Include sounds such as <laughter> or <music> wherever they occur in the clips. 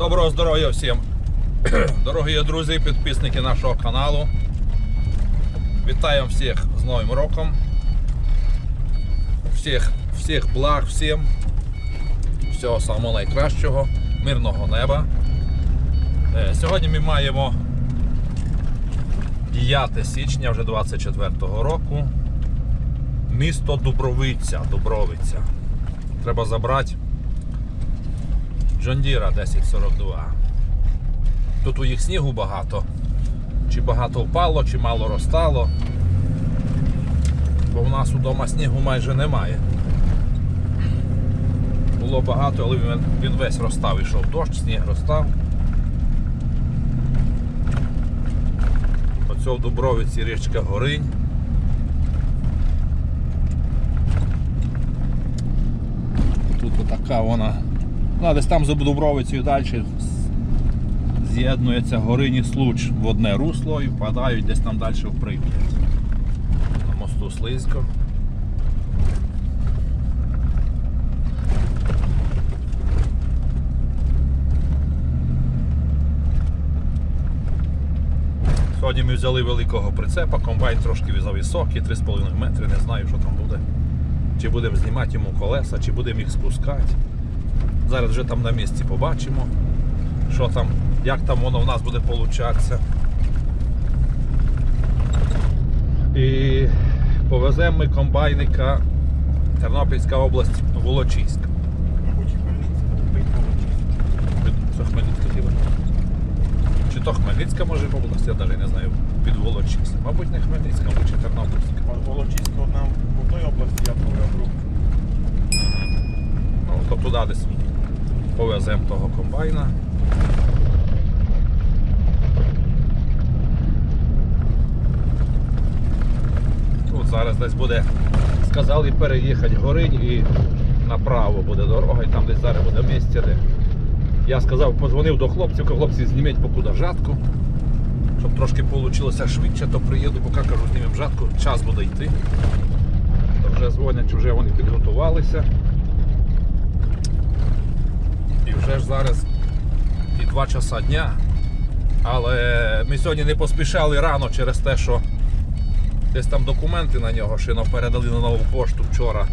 Доброго здоров'я всім, <clears throat> дорогі друзі, підписники нашого каналу. Вітаємо всіх з Новим роком. Всіх, всіх благ всім. Всього самого найкращого, мирного неба. Е, Сьогодні ми маємо 9 січня вже 24-го року. Місто Дубровиця, Дубровиця. Треба забрати Джондіра 1042. Тут у їх снігу багато. Чи багато впало, чи мало розтало. Бо в нас удома снігу майже немає. Було багато, але він, він весь розстав. Ішов дощ, сніг розстав. Оце в Дубровиці річка Горинь. Тут отака вона. Вона десь там за Дубровицею далі з'єднується Горині Случ в одне русло і впадають десь там далі в Прип'ять. На мосту слизько. Сьогодні ми взяли великого прицепа, комбайн трошки зависокий, 3,5 метри, не знаю, що там буде. Чи будемо знімати йому колеса, чи будемо їх спускати. Зараз вже там на місці побачимо, що там, як там воно в нас буде получатися. І повеземо ми комбайника Тернопільська область Волочиськ. Мабуть, Хмельницька, Це Хмельницька хіба? Чи то Хмельницька може область, я навіть не знаю. Під Волочиськ. Мабуть, не Хмельницька, мабуть, чи Тернопільська. Волочиська одна в одній області, а друга в другій. Ну, то туди десь повеземо того комбайна. Тут зараз десь буде, сказали переїхати горинь і направо буде дорога, і там десь зараз буде місце, де. Я сказав, позвонив до хлопців, хлопці, зніміть покуда жатку, щоб трошки вийшло швидше, то приїду, поки кажу, знімемо жатку, час буде йти. Вже дзвонять, вже вони підготувалися. І вже ж зараз і 2 часа дня. Але ми сьогодні не поспішали рано через те, що десь там документи на нього шино передали на нову пошту вчора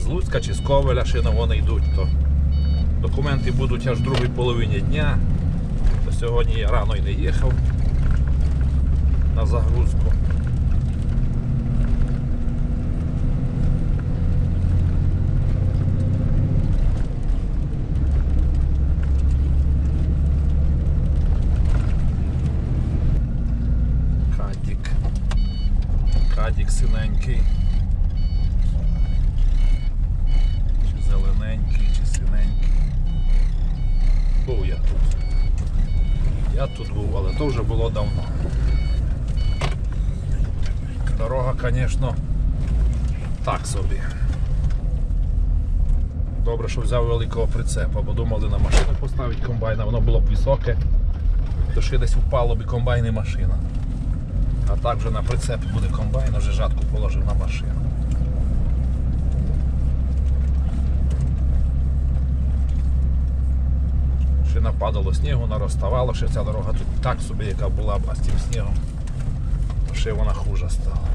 з Луцька чи з Ковеля шино вони йдуть. То документи будуть аж в другій половині дня. То сьогодні я рано і не їхав на загрузку. Синенький. Чи зелененький, чи синенький. Був я тут. Я тут був, але то вже було давно. Дорога, звісно, так собі. Добре, що взяв великого прицепа, бо думали на машину поставити комбайна, воно було б високе, то ще десь впало б комбайн і машина. А також на прицеп буде комбайн, вже жатку положив на машину. Ще нападало снігу, нароставало, ще ця дорога тут так собі, яка була а з тим снігом ще вона хуже стала.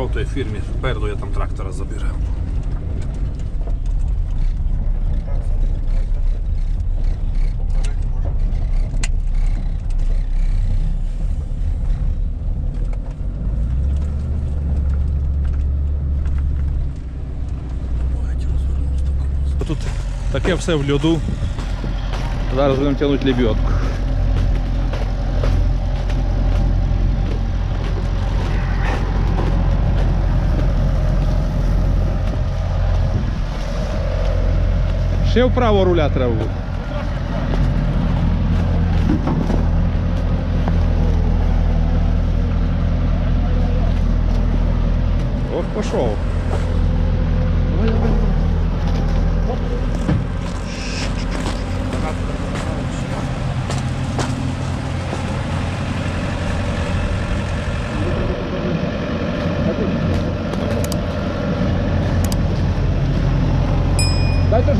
А в той фірмі впереду я там трактора може. Тут таке все в льоду. Зараз будемо тягнути лебедку. Ще вправо руля треба буде. Ох, пішов.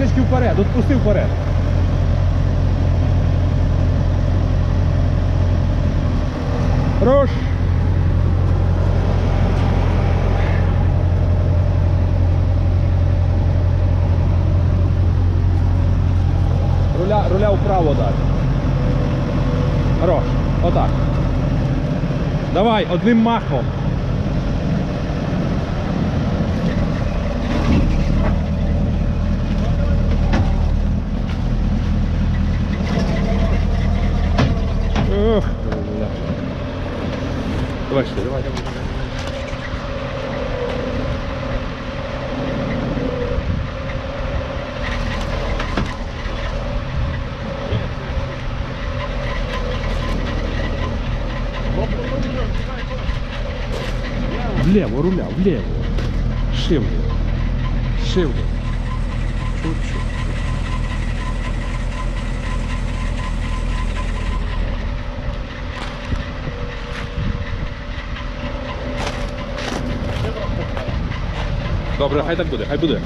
Дай трошечки вперед, отпусти вперед. Хорош. Руля, руля вправо далі. Хорош. Отак. Давай, одним махом. Ох, бля. Давай ще, давай. Влево, руля, влево. Шивлю. Шивлю. Добре, хай так буде, хай буде.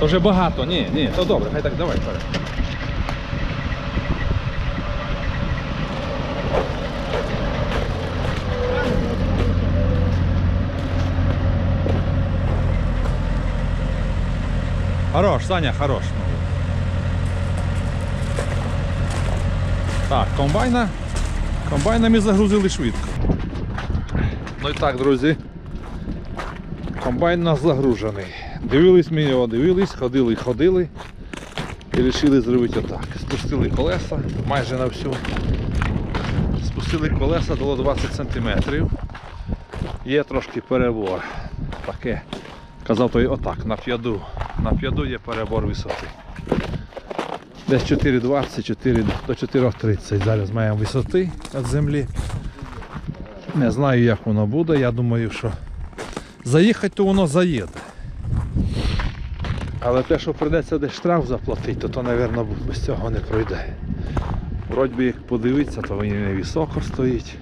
То вже багато, ні, ні, то добре, хай так, давай вперед. Хорош, Саня, хорош. Так, комбайна. Комбайна ми загрузили швидко. Ну і так, друзі. Комбайн у нас загружений. Дивились ми його, дивились, ходили, ходили і вирішили зробити отак. Спустили колеса майже на всю. Спустили колеса до 20 см. Є трошки перебор. Таке. Казав той отак, на п'яду. На п'яду є перебор висоти. Десь 4,20 до 4,30 зараз маємо висоти від землі. Не знаю як воно буде, я думаю, що Заїхати, то воно заїде. Але те, що прийдеться десь штраф заплатити, то, то, мабуть, без цього не пройде. Вроді би, як подивитися, то він не високо стоїть.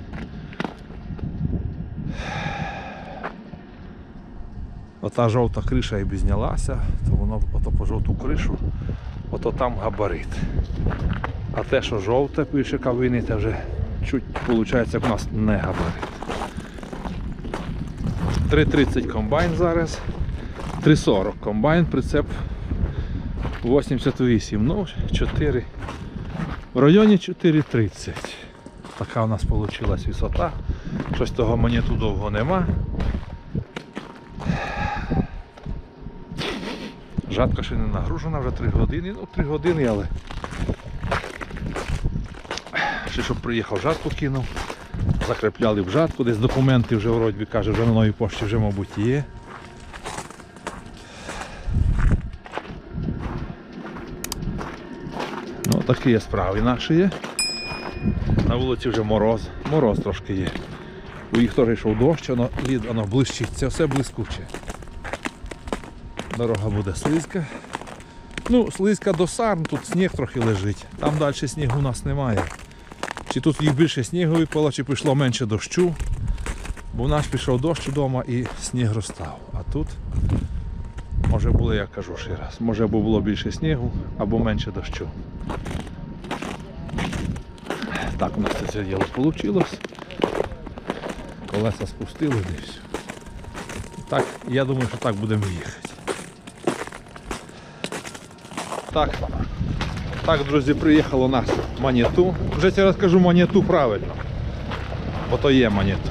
Ота жовта криша і знялася, то воно ото по жовту кришу, ото там габарит. А те, що жовте пише кавини, це вже чуть, виходить, як у нас не габарит. 3.30 комбайн зараз. 3.40 комбайн, прицеп 88, ну 4. В районі 4.30. Така у нас вийшла висота. Щось того монету довго нема. Жатка ще не нагружена, вже 3 години. Ну 3 години, але ще щоб приїхав жатку кинув закрепляли в жатку, десь документи вже вроді каже, вже на новій пошті вже, мабуть, є. Ну, такі є справи наші є. На вулиці вже мороз. Мороз трошки є. У їх теж йшов дощ, воно лід, воно блищить. Це все блискуче. Дорога буде слизька. Ну, слизька до Сарн, тут сніг трохи лежить. Там далі снігу у нас немає. Чи тут їх більше снігу випало, чи пішло менше дощу. Бо в нас пішов дощ вдома і сніг розстав. А тут може було, я кажу ще раз, може або було більше снігу, або менше дощу. Так у нас це діло вийшло. Колеса спустили десь. Так, я думаю, що так будемо їхати. Так, так, друзі, приїхало нас маніту. Вже я розкажу маніту правильно. Бо то є маніту.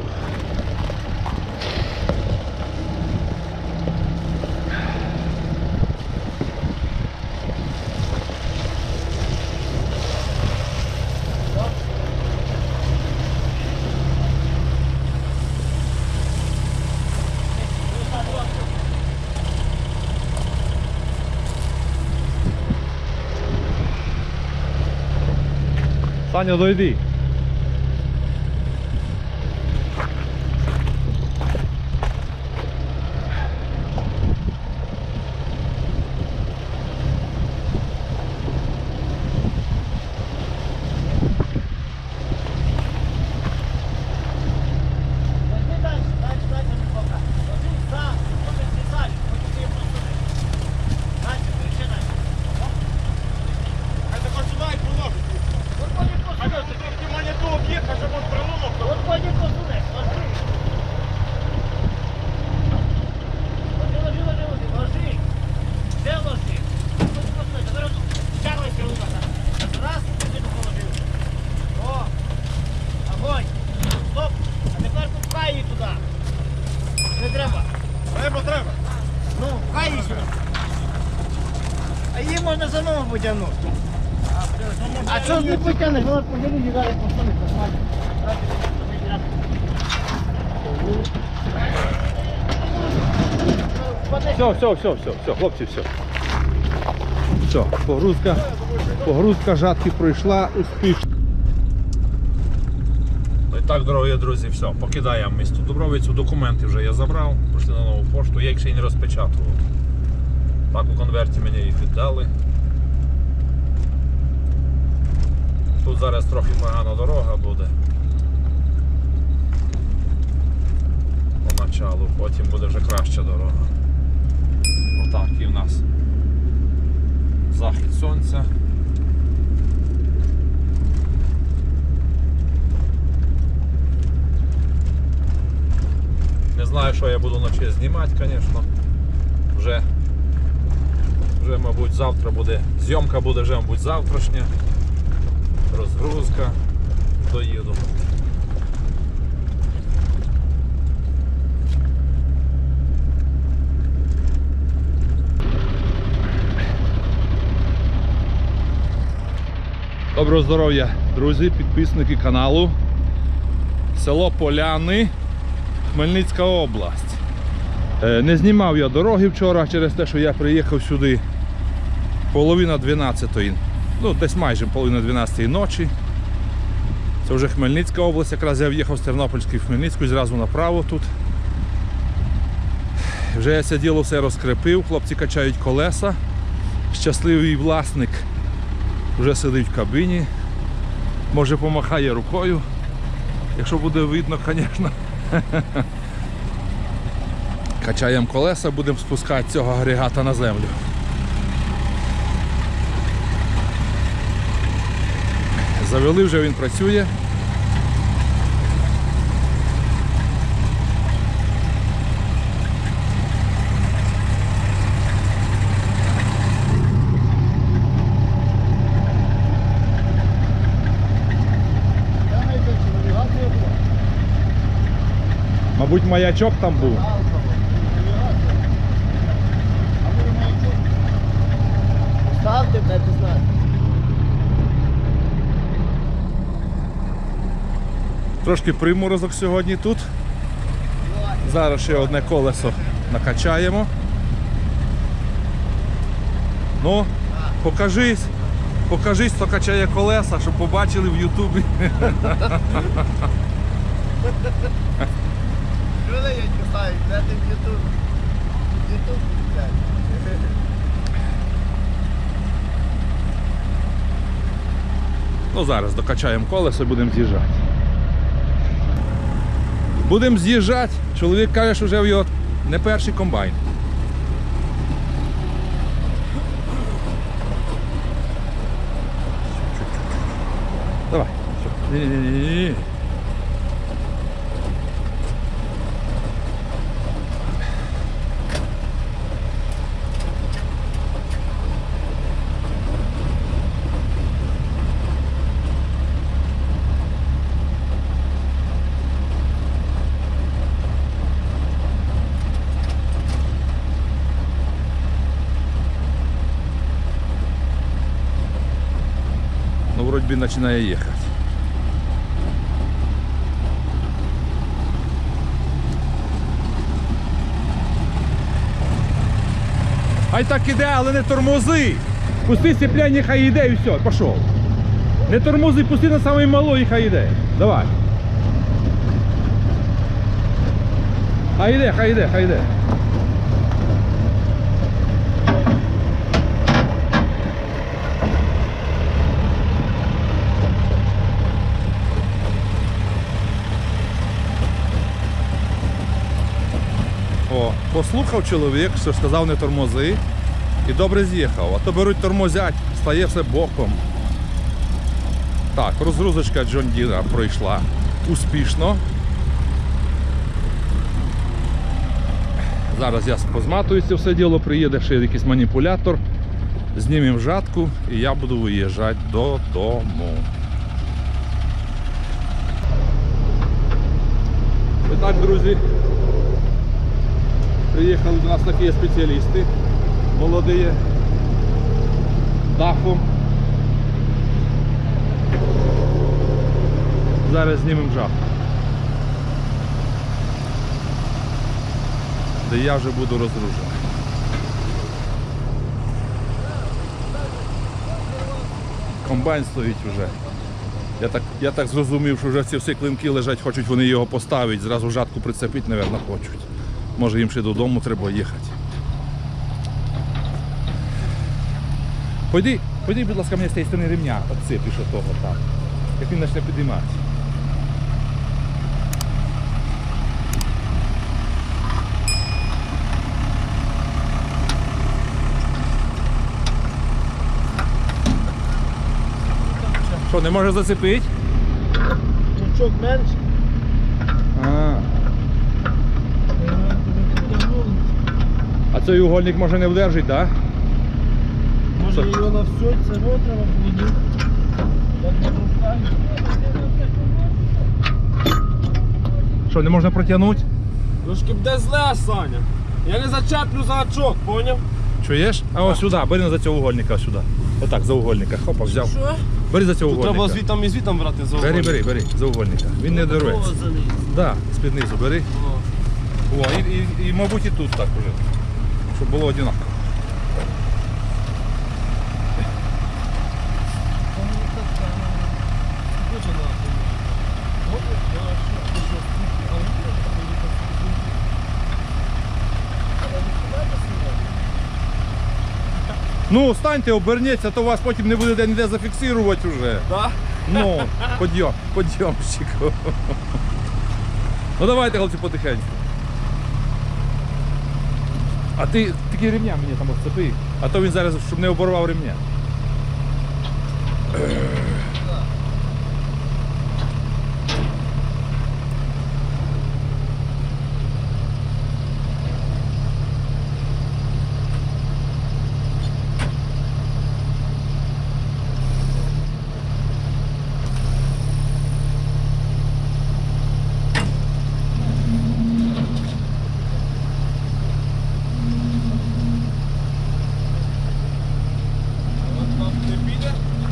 Саня, дойди. Можна за ногу потягнути. А що ж не потягнеш? Вона погибне і зараз поставить. Все, все, все, все, все, хлопці, все. Все, погрузка, погрузка жатки пройшла успішно. Ну і так, дорогі друзі, все, покидаємо місто Дубровицю. Документи вже я забрав, пішли на нову пошту, я їх ще й не розпечатував. Так у конверті мені їх віддали. Тут зараз трохи погана дорога буде. Поначалу, потім буде вже краща дорога. Отак і в нас захід сонця. Не знаю, що я буду вночі знімати, звісно. Вже, вже, мабуть, завтра буде. Зйомка буде вже, мабуть, завтрашня. Розгрузка. Доїду. Доброго здоров'я, друзі, підписники каналу. Село Поляни, Хмельницька область. Е, Не знімав я дороги вчора через те, що я приїхав сюди половина 12-ї, ну десь майже половина 12-ї ночі. Це вже Хмельницька область, якраз я в'їхав з Тернопільської в Хмельницьку зразу направо тут. Вже я це діло все розкрепив, хлопці качають колеса. Щасливий власник вже сидить в кабіні, може помахає рукою, якщо буде видно, звісно. <laughs> Качаємо колеса, будемо спускати цього агрегата на землю. Завели вже він працює. Мабуть, маячок там був. Ставте, де ти Трошки приморозок сьогодні тут. Зараз ще одне колесо накачаємо. Ну, покажись, покажись, хто качає колеса, щоб побачили в Ютубі. Люди я писаю, де ти в Ютуб? Ютуб, блядь. Ну зараз докачаємо колесо і будемо з'їжджати. Будемо з'їжджати. Чоловік каже, що вже в його не перший комбайн. Давай. Ні-ні-ні. Ну, вроде бы начинает ехать. Ай так іде, але не тормози. Пусти сцепляння, хай йде і все, пішов. Не тормози, пусти на самий малий, хай йде. Давай. Хай йде, хай йде, хай йде. О, послухав чоловік, що сказав не тормози, і добре з'їхав. А то беруть тормозять, стає все боком. Так, розгрузочка Джон Діна пройшла успішно. Зараз я позматую це все діло, приїде ще якийсь маніпулятор, знімемо жатку і я буду виїжджати додому. І так, друзі, приїхали до нас такі спеціалісти молоді, дахом. Зараз знімемо жах. Де я вже буду розгружений. Комбайн стоїть вже. Я так, я так зрозумів, що вже ці всі клинки лежать, хочуть вони його поставити, зразу жатку прицепити, мабуть, хочуть. Може їм ще додому треба їхати. Пойди, пойди, будь ласка, мені з цієї сторони ремня відсипиш от того там. Як він почне підійматися. Що, не може зацепити? Чучок менше. А. А цей угольник може не вдержить, так? Може його на все це треба буде. Так. Що, не можна протягнути? Трошки буде зле, Саня. Я не зачеплю за очок, поняв? Чуєш? А ось сюди, бери за цього угольника сюди. Отак, за угольника. Хопа, взяв. Що? Бери за цього Тут треба звітом і звітом брати за Бери, угол. бери, бери, за угольника. Він не дорветься. Да, з-під низу бери. О, і, і, і, мабуть, і тут так уже. Щоб було одинаково. Ну, станьте, оберніться, то вас потім не буде ніде зафіксувати вже. Да? Ну, <laughs> подйом, подйомщику. Ну давайте, хлопці, потихеньку. А ти такі ремня мені там отцепи, а то він зараз, щоб не оборвав ремня.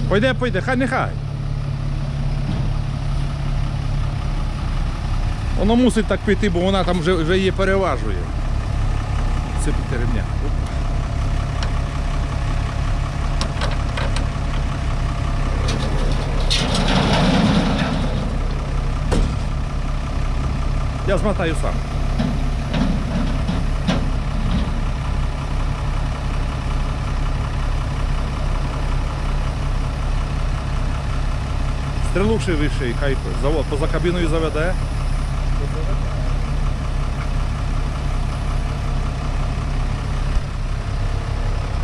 Пойде, пойде, хай нехай. Воно мусить так піти, бо вона там вже, вже її переважує. Сипити ремня. Я змотаю сам. Стрілуши вище, хай завод поза кабіною заведе.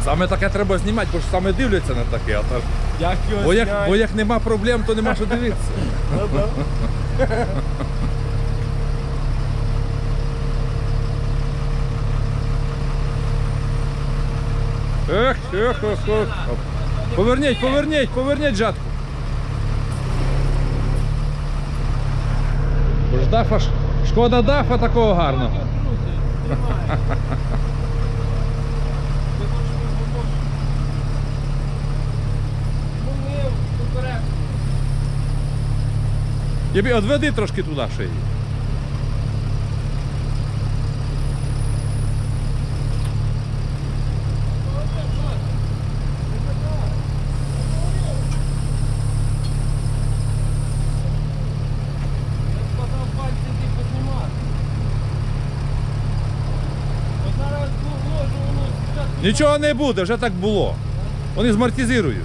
Саме таке треба знімати, бо ж саме дивляться на таке. А то... Як його Бо, як, бо як нема проблем, то нема що дивитися. <laughs> Ех, ех, ех, ех. Поверніть, поверніть, поверніть жатку. Бо ж дафа, шкода дафа такого гарного. Єбі, одведи трошки туди ще її. Нічого не буде, вже так було. Вони змартизують.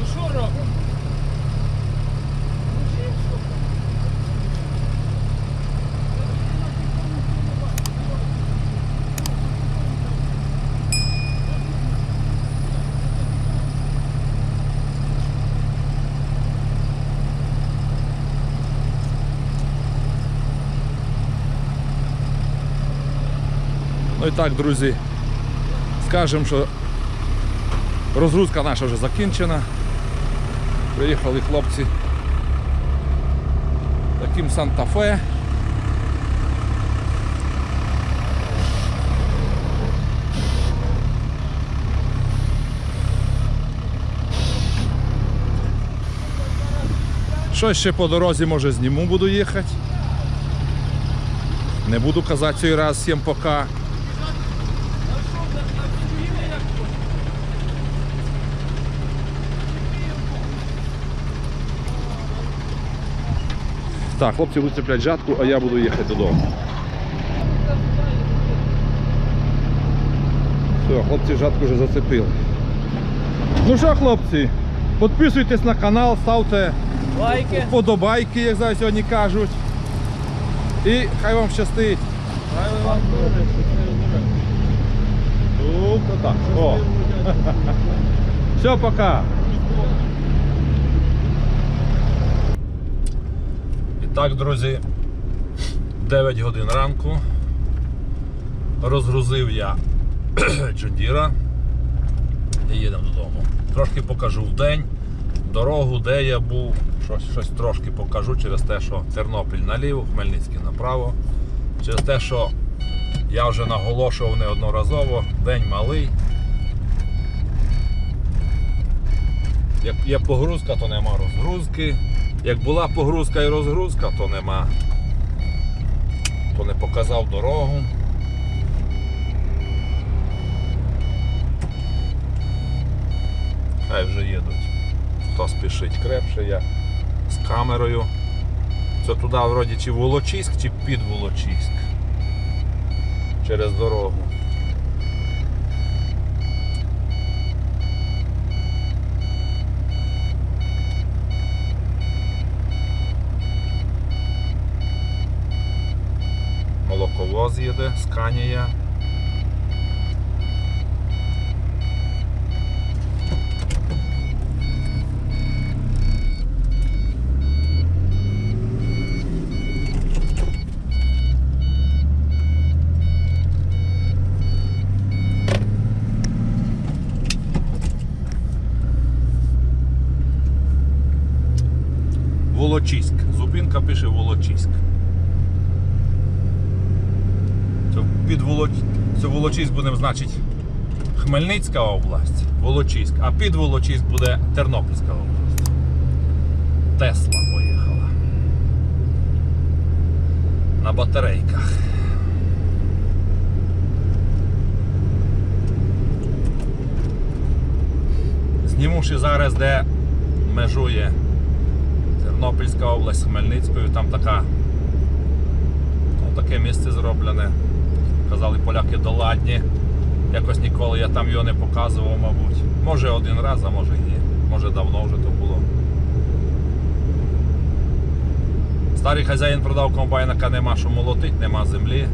Ну що робимо? Ну і так, друзі, Скажемо, що розгрузка наша вже закінчена. Приїхали хлопці таким Санта-Фе. Щось ще по дорозі, може, зніму буду їхати. Не буду казати цей раз всім пока. Так, хлопці будуть цепляти жатку, а я буду їхати додому. Все, хлопці жатку вже зацепили. Ну що, хлопці, підписуйтесь на канал, ставте Лайки. вподобайки, як зараз сьогодні кажуть. І хай вам щастить. Тобто так. О. <laughs> Все, пока. І так, друзі, 9 годин ранку. Розгрузив я <clears throat> Джондіра і їдемо додому. Трошки покажу в день, дорогу, де я був. Щось, щось трошки покажу через те, що Тернопіль наліво, Хмельницький направо. Через те, що я вже наголошував неодноразово, день малий. Як є погрузка, то нема розгрузки. Як була погрузка і розгрузка, то нема. То не показав дорогу. Хай вже їдуть. Хто спішить крепше, я з камерою. Це туди вроді чи Волочиськ, чи під Волочиськ. Через дорогу. Молоковоз їде, Сканія. Волочиськ. Зупинка пише Волочиськ. Це під Волоч... Це Волочиськ буде значить Хмельницька область, Волочиськ, а під Волочиськ буде Тернопільська область. Тесла поїхала. На батарейках. Зніму ще зараз, де межує Тернопільська область з Хмельницькою, там така таке місце зроблене. Казали поляки доладні. Якось ніколи я там його не показував, мабуть. Може один раз, а може і ні. Може давно вже то було. Старий хазяїн продав комбайнака, нема що молотить, нема землі.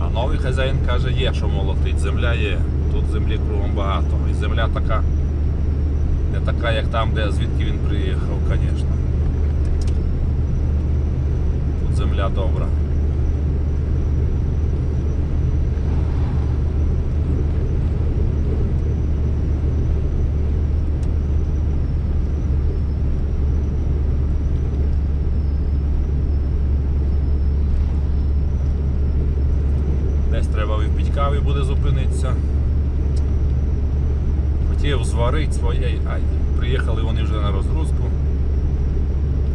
А новий хазяїн каже, є що молотить, земля є. Тут землі кругом багато. І земля така, не така, як там, де звідки він приїхав, звісно. Тут земля добра. Десь треба випити кави буде зупинитися. Хотів своєї, ай, приїхали вони вже на розгрузку.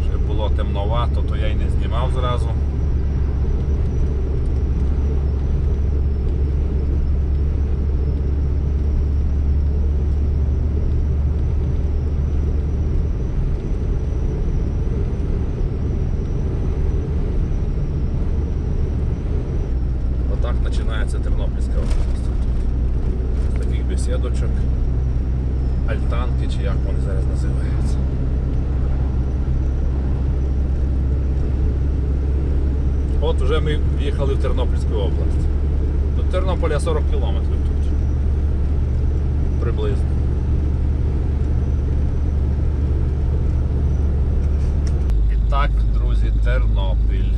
Ще було темновато, то я й не знімав зразу. Отак починається Тернопільська область. бесідочок, альтанки чи як вони зараз називаються. От вже ми в'їхали в Тернопільську область. До Тернополя 40 кілометрів тут. Приблизно. І так, друзі, Тернопіль.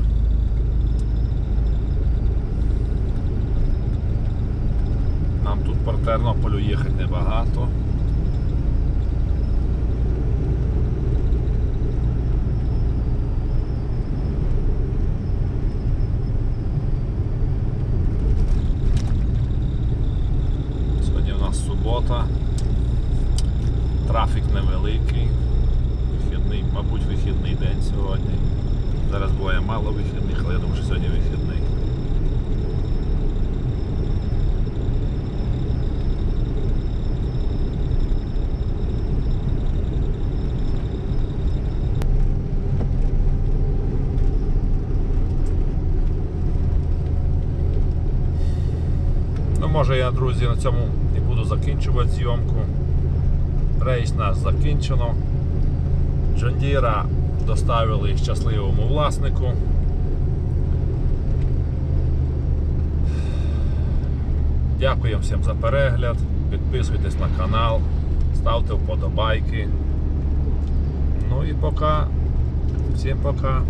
Нам тут по Тернополю їхати небагато. Сьогодні у нас субота. Невеликий. Вихідний, мабуть, вихідний день сьогодні. Зараз буває мало вихідних, але я думаю, що сьогодні вихідний. Ну, може я, друзі, на цьому і буду закінчувати зйомку. Рейс наш закінчено. Джондіра доставили щасливому власнику. Дякую всім за перегляд. Підписуйтесь на канал, ставте вподобайки. Ну і пока. Всім пока.